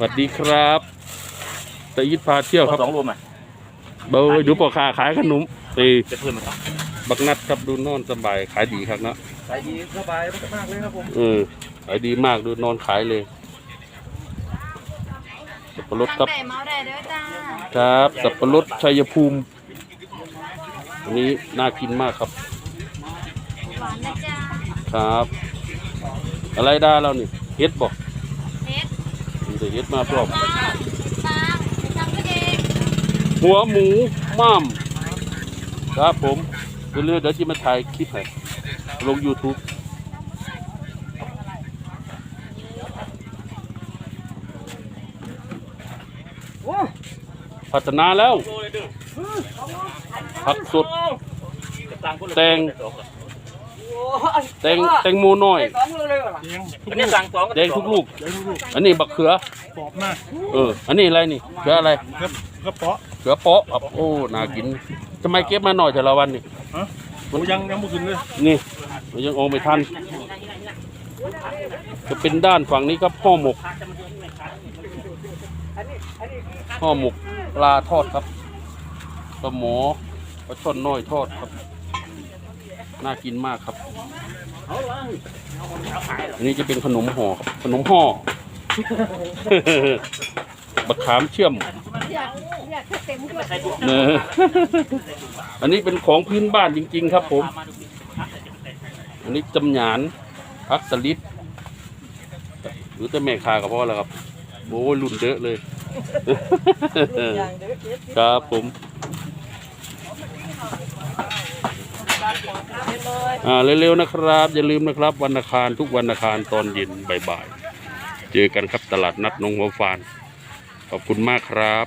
วัสดีครับตะยิดพาเที่ยวครับสองรวมอะเบอร์ดูปอค้าขายขนมตีจะเพิ่มมันครับบักนัดครับดูนอนสบายขายดีครับเนาะขายดีสบายมากเลยครับผมเออขายดีมากดูนอนขายเลยสับปะรดครับได้เมาได้เด้อจ้าครับสับปะรดชัยภูมิอันนี้น่ากินมากครับหวานนะจ้าครับ อะไรได้แล้วนี่เฮ็ดบอกเฮ็ด มีแต่เฮ็ดมาพร้อมหัวหมูม่ามครับผมเรื่อยๆเดี๋ยวที่มาถ่ายคลิปให้ลง YouTube พัฒนาแล้วผักสดแตง แตงแตงโมน้อยอันนี้สั่งสองแดงทุกลูกอันนี้บักเขือกรอบมากเออ อันนี้อะไรนี่เขืออะไรครับกระเปาะ เขือเปาะครับโอ้น่ากินทำไมเก็บมาหน่อยแต่ละวันนี่ฮะ โอ้ยังยังไม่ขึ้นเลยนี่มันยังโองไม่ทันจะเป็นด้านฝั่งนี้ครับห่อหมกห่อหมกปลาทอดครับปลาหมอปลาช่อนน้อยทอดครับ น่ากินมากครับ อันนี้จะเป็นขนมห่อครับขนมห่อ บักขามเชื่อมอยากอยากให้เต็มขวดเนอะอันนี้เป็นของพื้นบ้านจริง ๆ ครับผม อันนี้จำหยานพักสลิดหรือแต่แม่คากับพ่อแล้วครับโอ้ยรุ่นเดอะเลย ครับผม อ่าเร็วๆนะครับ อย่าลืมนะครับวันอังคารทุกวันอังคารตอนเย็นบ่ายๆเจอกันครับตลาดนัดหนองหัวฟาน ขอบคุณมากครับ